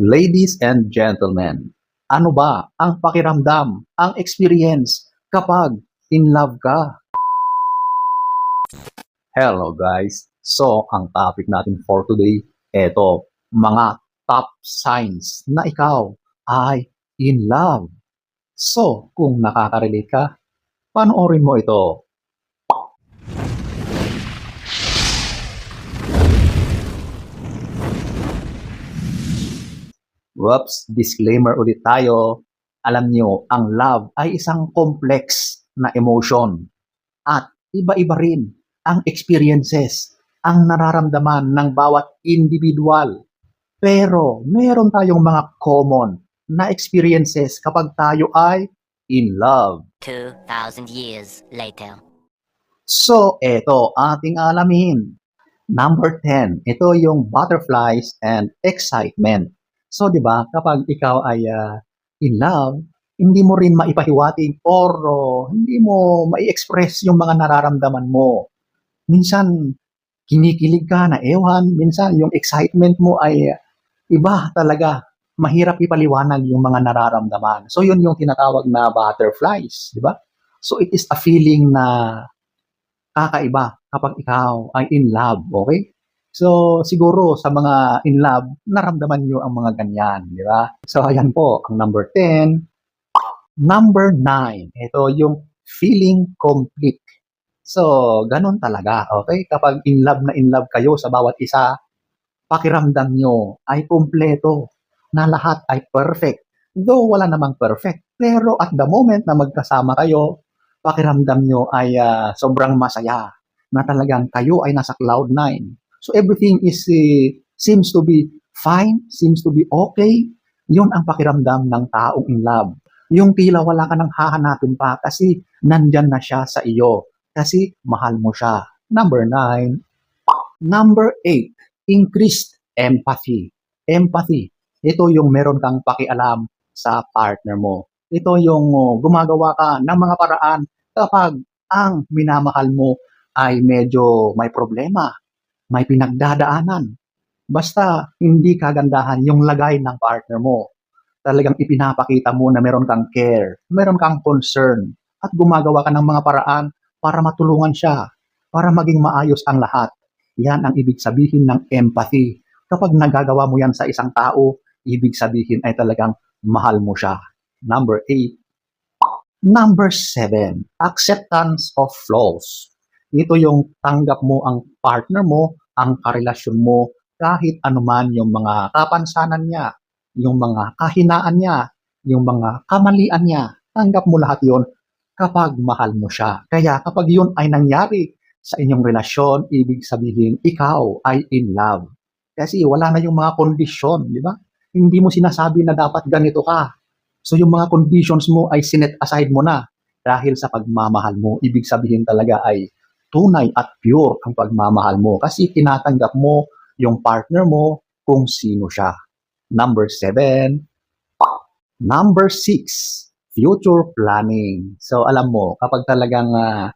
Ladies and gentlemen, ano ba ang pakiramdam, ang experience kapag in love ka? Hello guys! So, ang topic natin for today, eto, mga top signs na ikaw ay in love. So, kung nakaka-relate ka, panoorin mo ito. Whoops, disclaimer ulit tayo. Alam nyo, ang love ay isang complex na emotion. At iba-iba rin ang experiences, ang nararamdaman ng bawat individual. Pero meron tayong mga common na experiences kapag tayo ay in love. 2,000 years later. So, eto ating alamin. Number 10, ito yung butterflies and excitement. So, di ba, kapag ikaw ay ah, in love, hindi mo rin maipahiwatig or oh, hindi mo mai-express yung mga nararamdaman mo. Minsan, kinikilig ka na ewan. Minsan, yung excitement mo ay ah, iba talaga. Mahirap ipaliwanag yung mga nararamdaman. So, yun yung tinatawag na butterflies, di ba? So, it is a feeling na kakaiba kapag ikaw ay in love, okay? So, siguro sa mga in love, naramdaman nyo ang mga ganyan, di ba? So, ayan po, ang number 10. Number 9, ito yung feeling complete. So, ganun talaga, okay? Kapag in love na in love kayo sa bawat isa, pakiramdam nyo ay kumpleto, na lahat ay perfect. Though wala namang perfect, pero at the moment na magkasama kayo, pakiramdam nyo ay ah, sobrang masaya na talagang kayo ay nasa cloud nine. So everything is eh, seems to be fine, seems to be okay. Yun ang pakiramdam ng taong in love. Yung tila wala ka nang hahanapin pa kasi nandyan na siya sa iyo. Kasi mahal mo siya. Number nine. Number eight, increased empathy. Empathy. Ito yung meron kang pakialam sa partner mo. Ito yung oh, gumagawa ka ng mga paraan kapag ang minamahal mo ay medyo may problema, may pinagdadaanan. Basta hindi kagandahan yung lagay ng partner mo. Talagang ipinapakita mo na meron kang care, meron kang concern, at gumagawa ka ng mga paraan para matulungan siya, para maging maayos ang lahat. Yan ang ibig sabihin ng empathy. Kapag nagagawa mo yan sa isang tao, ibig sabihin ay talagang mahal mo siya. Number eight. Number seven, acceptance of flaws. Ito yung tanggap mo ang partner mo, ang karelasyon mo, kahit anuman yung mga kapansanan niya, yung mga kahinaan niya, yung mga kamalian niya. Tanggap mo lahat yon kapag mahal mo siya. Kaya kapag yun ay nangyari sa inyong relasyon, ibig sabihin ikaw ay in love. Kasi wala na yung mga kondisyon, di ba? Hindi mo sinasabi na dapat ganito ka. So yung mga conditions mo ay sinet aside mo na dahil sa pagmamahal mo. Ibig sabihin talaga ay tunay at pure ang pagmamahal mo kasi tinatanggap mo yung partner mo kung sino siya. Number seven. Number six, future planning. So alam mo, kapag talagang ah,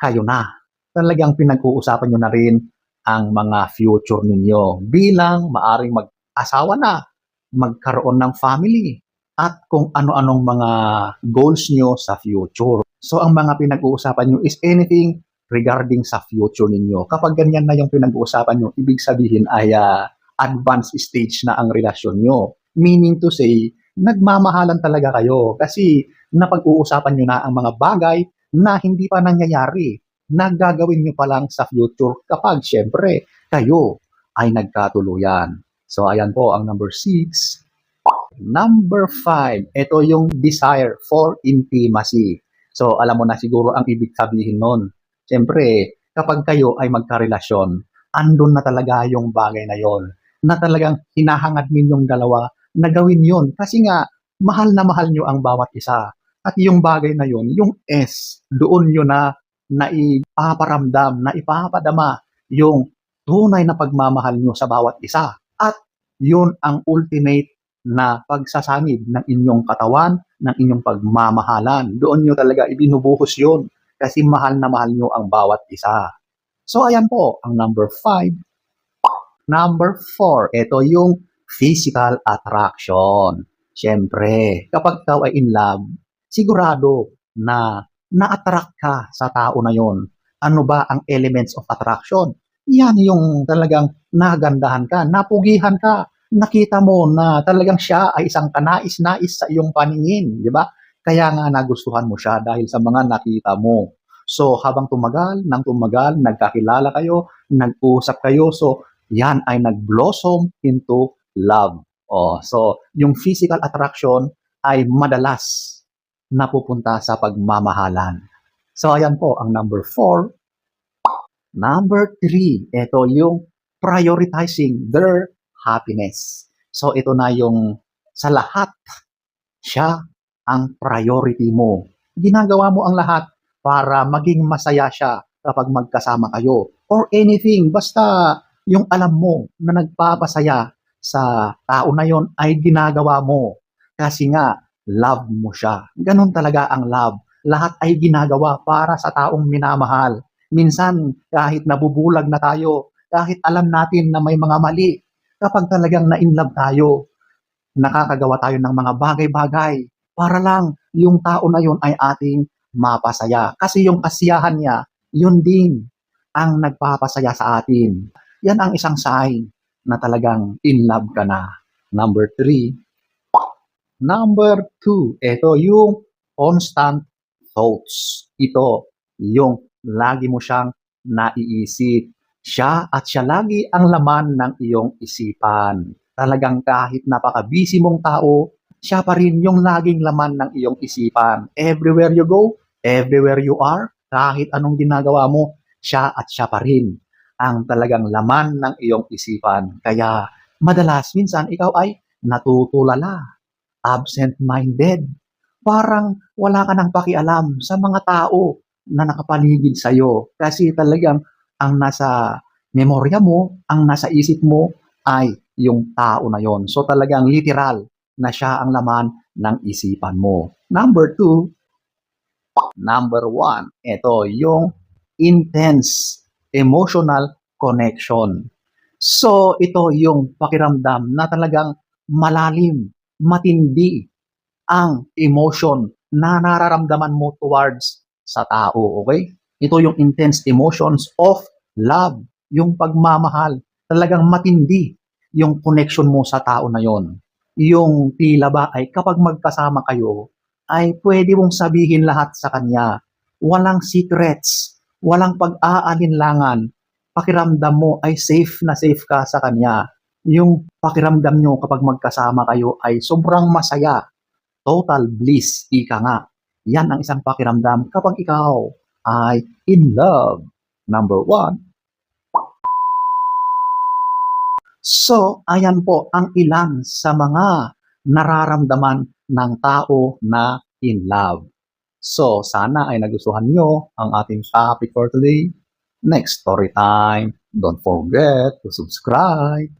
kayo na, talagang pinag-uusapan nyo na rin ang mga future ninyo bilang maaring mag-asawa na, magkaroon ng family, at kung ano-anong mga goals nyo sa future. So ang mga pinag-uusapan nyo is anything regarding sa future ninyo. Kapag ganyan na yung pinag-uusapan nyo, ibig sabihin ay ah, advanced stage na ang relasyon nyo. Meaning to say, nagmamahalan talaga kayo kasi napag-uusapan nyo na ang mga bagay na hindi pa nangyayari na gagawin nyo pa lang sa future kapag syempre kayo ay nagkatuluyan. So ayan po ang number six. Number five, ito yung desire for intimacy. So alam mo na siguro ang ibig sabihin nun. Siyempre, kapag kayo ay magkarelasyon, andun na talaga yung bagay na yon na talagang hinahangad ninyong dalawa na gawin yon kasi nga mahal na mahal nyo ang bawat isa. At yung bagay na yon, yung S, doon nyo na naipaparamdam, na ipapadama yung tunay na pagmamahal nyo sa bawat isa. At yun ang ultimate na pagsasanib ng inyong katawan, ng inyong pagmamahalan. Doon nyo talaga ibinubuhos yun kasi mahal na mahal nyo ang bawat isa. So ayan po, ang number five. Number four, ito yung physical attraction. Siyempre, kapag ikaw ay in love, sigurado na na-attract ka sa tao na yon. Ano ba ang elements of attraction? Yan yung talagang nagandahan ka, napugihan ka, nakita mo na talagang siya ay isang kanais-nais sa iyong paningin, di ba? Kaya nga nagustuhan mo siya dahil sa mga nakita mo. So habang tumagal, nang tumagal, nagkakilala kayo, nag-usap kayo, so yan ay nag-blossom into love. Oh, so yung physical attraction ay madalas napupunta sa pagmamahalan. So ayan po ang number four. Number three, ito yung prioritizing their happiness. So ito na yung sa lahat, siya ang priority mo. Ginagawa mo ang lahat para maging masaya siya kapag magkasama kayo. Or anything, basta yung alam mo na nagpapasaya sa tao na yon ay ginagawa mo. Kasi nga, love mo siya. Ganon talaga ang love. Lahat ay ginagawa para sa taong minamahal. Minsan, kahit nabubulag na tayo, kahit alam natin na may mga mali, kapag talagang na-inlove tayo, nakakagawa tayo ng mga bagay-bagay para lang yung tao na yun ay ating mapasaya. Kasi yung kasiyahan niya, yun din ang nagpapasaya sa atin. Yan ang isang sign na talagang in love ka na. Number three. Number two, ito yung constant thoughts. Ito yung lagi mo siyang naiisip. Siya at siya lagi ang laman ng iyong isipan. Talagang kahit napaka-busy mong tao, siya pa rin yung laging laman ng iyong isipan. Everywhere you go, everywhere you are, kahit anong ginagawa mo, siya at siya pa rin ang talagang laman ng iyong isipan. Kaya madalas minsan ikaw ay natutulala, absent-minded. Parang wala ka nang pakialam sa mga tao na nakapaligid sa iyo kasi talagang ang nasa memorya mo, ang nasa isip mo ay yung tao na yon. So talagang literal na siya ang laman ng isipan mo. Number two, number one, ito yung intense emotional connection. So ito yung pakiramdam na talagang malalim, matindi ang emotion na nararamdaman mo towards sa tao, okay? Ito yung intense emotions of love, yung pagmamahal. Talagang matindi yung connection mo sa tao na yon. Yung tila ba ay kapag magkasama kayo, ay pwede mong sabihin lahat sa kanya. Walang secrets, walang pag-aalinlangan. Pakiramdam mo ay safe na safe ka sa kanya. Yung pakiramdam nyo kapag magkasama kayo ay sobrang masaya. Total bliss, ika nga. Yan ang isang pakiramdam kapag ikaw ay in love. Number one. So, ayan po ang ilan sa mga nararamdaman ng tao na in love. So, sana ay nagustuhan nyo ang ating topic for today. Next story time. Don't forget to subscribe.